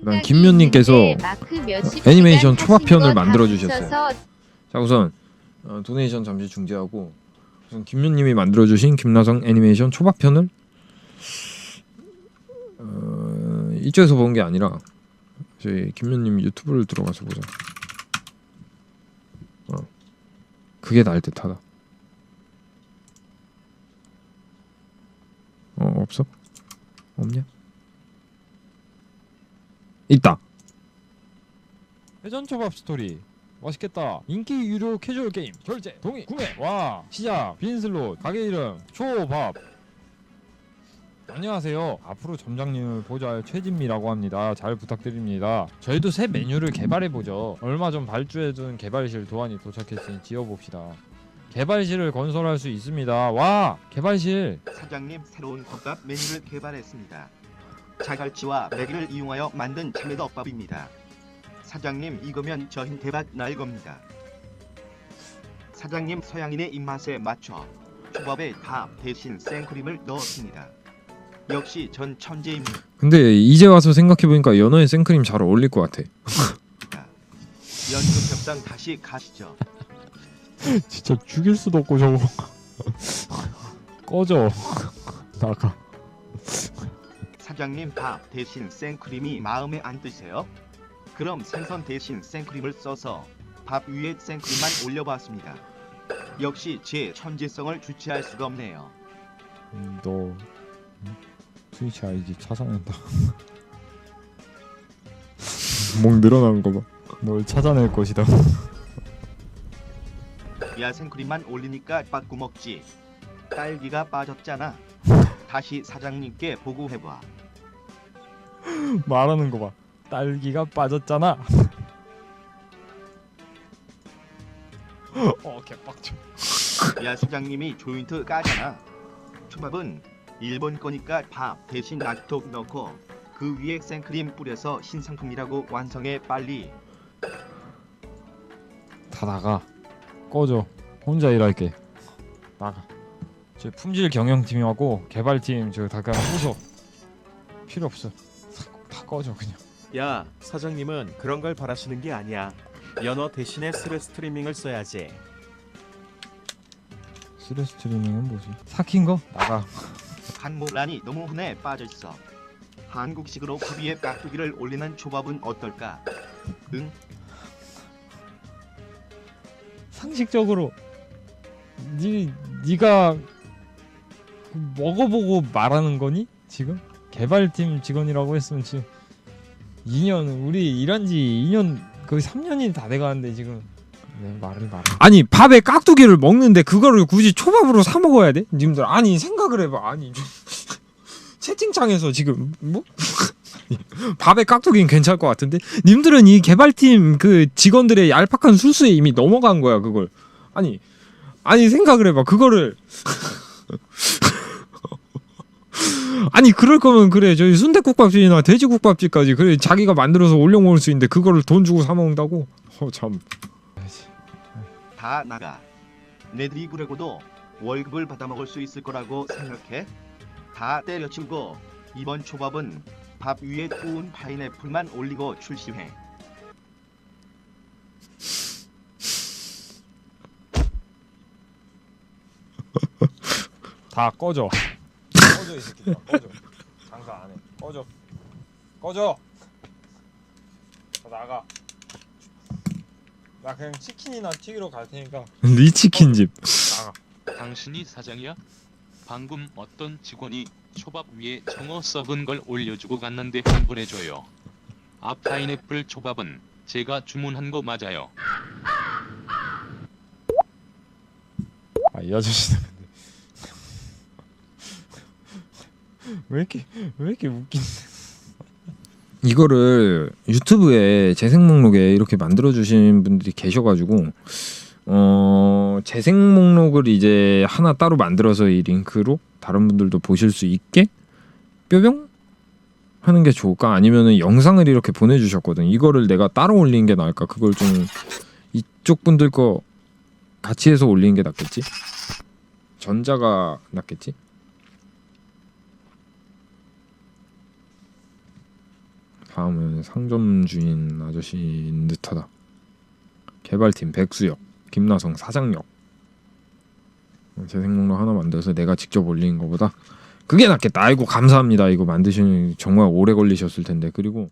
그다음 김윤님께서 애니메이션 초밥편을 만들어 주셨어요. 자 우선 어, 도네이션 잠시 중지하고 우선 김윤님이 만들어 주신 김나성 애니메이션 초밥편을 어, 이쪽에서 본 게 아니라 저희 김윤님 유튜브를 들어가서 보자. 어, 그게 나을 듯하다. 어 없어? 없냐? 있다. 회전 초밥 스토리 맛있겠다. 인기 유료 캐주얼 게임 결제 동의 구매 와 시작 빈 슬롯 가게 이름 초밥 안녕하세요. 앞으로 점장님을 보좌할 최진미라고 합니다. 잘 부탁드립니다. 저희도 새 메뉴를 개발해 보죠. 얼마 전 발주해둔 개발실 도안이 도착했으니 지어봅시다. 개발실을 건설할 수 있습니다. 와 개발실 사장님 새로운 덮밥 메뉴를 개발했습니다. 자갈치와 메기를 이용하여 만든 참외덮밥입니다. 사장님 이거면 저흰 대박 날 겁니다. 사장님 서양인의 입맛에 맞춰 초밥에 밥 대신 생크림을 넣었습니다. 역시 전 천재입니다. 근데 이제 와서 생각해 보니까 연어에 생크림 잘 어울릴 것 같아. 연극 협상 다시 가시죠. 진짜 죽일 수도 없고 저거 꺼져 나가 사장님 밥 대신 생크림이 마음에 안 드세요? 그럼 생선 대신 생크림을 써서 밥 위에 생크림만 올려봤습니다. 역시 제 천재성을 주체할 수가 없네요. 음, 너 음? 트위치 아이디 찾아낸다 목 늘어나는 거 봐. 널 찾아낼 것이다 야 생크림만 올리니까 빠꾸 먹지. 딸기가 빠졌잖아. 다시 사장님께 보고해봐. 말하는 거 봐. 딸기가 빠졌잖아. 어 개빡쳐. 야 사장님이 조인트 까잖아. 초밥은 일본 거니까 밥 대신 낙톡 넣고 그 위에 생크림 뿌려서 신상품이라고 완성해 빨리. 다 나가. 꺼져. 혼자 일할게. 나가. 저 품질 경영팀하고 개발팀 저다 그냥 부서 필요 없어. 다 꺼져 그냥 야, 사장님은 그런 걸 바라시는 게 아니야. 연어 대신에 스레 스트리밍을 써야지. 스레 스트리밍은 뭐지? 삭힌 거? 나가 한모란이 너무 흔해 빠져있어. 한국식으로 그 위에 깍두기를 올리는 초밥은 어떨까? 응? 상식적으로 니 니가 먹어보고 말하는 거니 지금 개발팀 직원이라고 했으면 지금 2년 우리 일한 지 2년 거의 3년이 다 돼가는데 지금. 내 말을 말해 아니 밥에 깍두기를 먹는데 그거를 굳이 초밥으로 사 먹어야 돼? 님들 아니 생각을 해봐. 아니 채팅창에서 지금 뭐? 밥에 깍두기는 괜찮을 것 같은데? 님들은 이 개발팀 그 직원들의 얄팍한 술수에 이미 넘어간 거야 그걸. 아니 아니 생각을 해봐. 그거를 아니 그럴 거면 그래 저희 순대국밥집이나 돼지국밥집까지 그래 자기가 만들어서 올려 먹을 수 있는데 그거를 돈 주고 사 먹는다고 어참 다 나가. 내들이 그러고도 월급을 받아 먹을 수 있을 거라고 생각해? 다 때려치우고 이번 초밥은 밥 위에 구운 파인애플만 올리고 출시해. 다 꺼져 꺼져 이 새끼들 꺼져. 장사 안해. 꺼져. 꺼져. 다 나가. 나 그냥 치킨이나 튀기러 갈 테니까. 리치킨집. 나가. 당신이 사장이야? 방금 어떤 직원이 초밥 위에 청어 썩은 걸 올려주고 갔는데 환불해줘요. 아 파인애플 초밥은 제가 주문한 거 맞아요. 아이 아저씨는 근데 왜 이렇게 왜 이렇게 웃긴 이거를 유튜브에 재생 목록에 이렇게 만들어 주신 분들이 계셔가지고 어 재생 목록을 이제 하나 따로 만들어서 이 링크로 다른 분들도 보실 수 있게 뾰병 하는 게 좋을까? 아니면은 영상을 이렇게 보내주셨거든. 이거를 내가 따로 올리는 게 나을까? 그걸 좀 이쪽 분들 거 같이 해서 올리는 게 낫겠지? 전자가 낫겠지 다음은 상점 주인 아저씨인 듯하다. 개발팀 백수역, 김나성 사장역. 어, 재생 목록 하나 만들어서 내가 직접 올리는 것보다 그게 낫겠다. 아이고 감사합니다. 이거 만드시는 정말 오래 걸리셨을 텐데 그리고